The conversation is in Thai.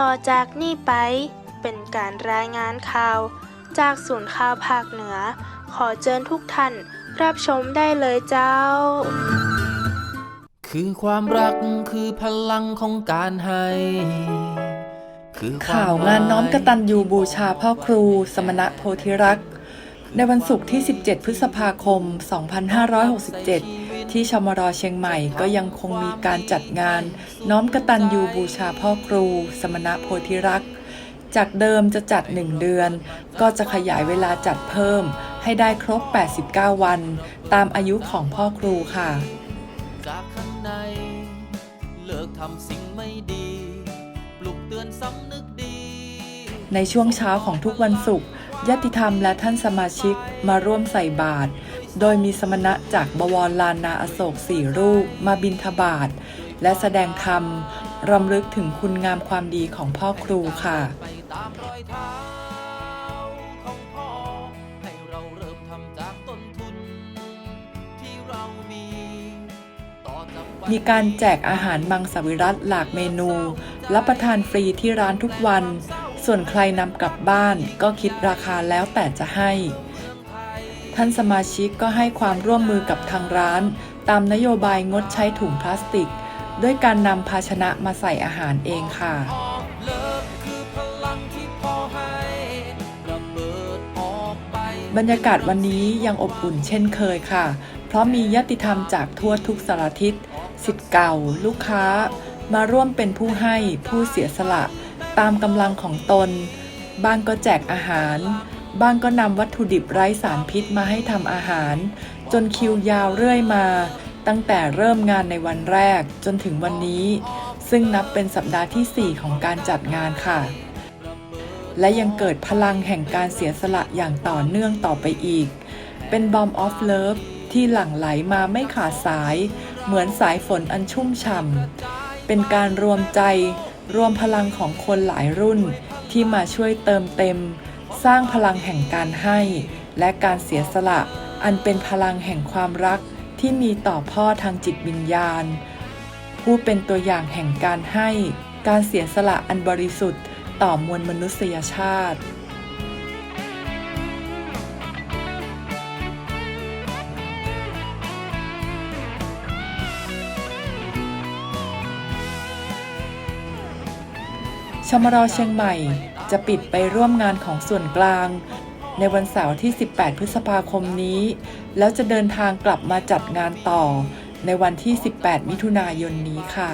ต่อจากนี้ไป เป็นการรายงานข่าว จากศูนย์ข่าวภาคเหนือ ขอเชิญทุกท่านรับชมได้เลยเจ้า คือความรักคือพลังของการให้คือควมข่าวงานน้อมกตัญญูบูชาพ่อครู สมณะโพธิรักษ์ ในวันศุกร์ที่ 17 พฤษภาคม 2567 ที่ชมรเชียงใหม่ก็ยังคงมีการจัดงาน น้อมกตัญญูบูชาพ่อครู สมณะโพธิรักษ์จากเดิมจะจัด 1 เดือน ก็จะขยายเวลาจัดเพิ่ม ให้ได้ครบ 89 วัน ตามอายุของพ่อครูค่ะจากข้างในเลิกทำสิ่งไม่ดี ปลุกเตือนสำนึกดี ในช่วงเช้าของทุกวันศุกร์ ญาติธรรมและท่านสมาชิกมาร่วมใส่บาตร โดยมีสมณะจากบวรลานนาอโศกสี่รูปมาบิณฑบาตและแสดงธรรมรำลึกถึงคุณงามความดีของพ่อครูค่ะมีกวันมีการแจกอาหารมังสวิรัตหลากเมนู รับประทานฟรีที่ร้านทุกวัน ส่วนใครนำกลับบ้านก็คิดราคาแล้วแต่จะให้ ท่านสมาชิกก็ให้ความร่วมมือกับทางร้าน ตามนโยบายงดใช้ถุงพลาสติก ด้วยการนำภาชนะมาใส่อาหารเองค่ะบรรยากาศวันนี้ยังอบอุ่นเช่นเคยค่ะ เพราะมีญาติธรรมจากทั่วทุกสารทิศสิทธิ์เก่า ลูกค้า มาร่วมเป็นผู้ให้ผู้เสียสละ ตามกำลังของตน บ้างก็แจกอาหาร บ้างก็นำวัตถุดิบไร้สารพิษมาให้ทำอาหาร จนคิวยาวเรื่อยมา ตั้งแต่เริ่มงานในวันแรกจนถึงวันนี้ ซึ่งนับเป็นสัปดาห์ทีสี่ 4 ของการจัดงานค่ะ และยังเกิดพลังแห่งการเสียสละอย่างต่อเนื่องต่อไปอีก เป็นบอมออฟเลิฟที่หลั่งไหลมาไม่ขาดสาย เหมือนสายฝนอันชุ่มฉ่ำเป็นการรวมใจ รวมพลังของคนหลายรุ่นที่มาช่วยเติมเต็ม สร้างพลังแห่งการให้ และการเสียสละ อันเป็นพลังแห่งความรักที่มีต่อพ่อทางจิตวิญญาณ ผู้เป็นตัวอย่างแห่งการให้ การเสียสละอันบริสุทธิ์ต่อมวลมนุษยชาติ ชมรเชียงใหม่จะปิดไปร่วมงานของส่วนกลาง ในวันเสาร์ที่ 18 พฤษภาคมนี้ แล้วจะเดินทางกลับมาจัดงานต่อ ในวันที่ 18 มิถุนายนนี้ค่ะ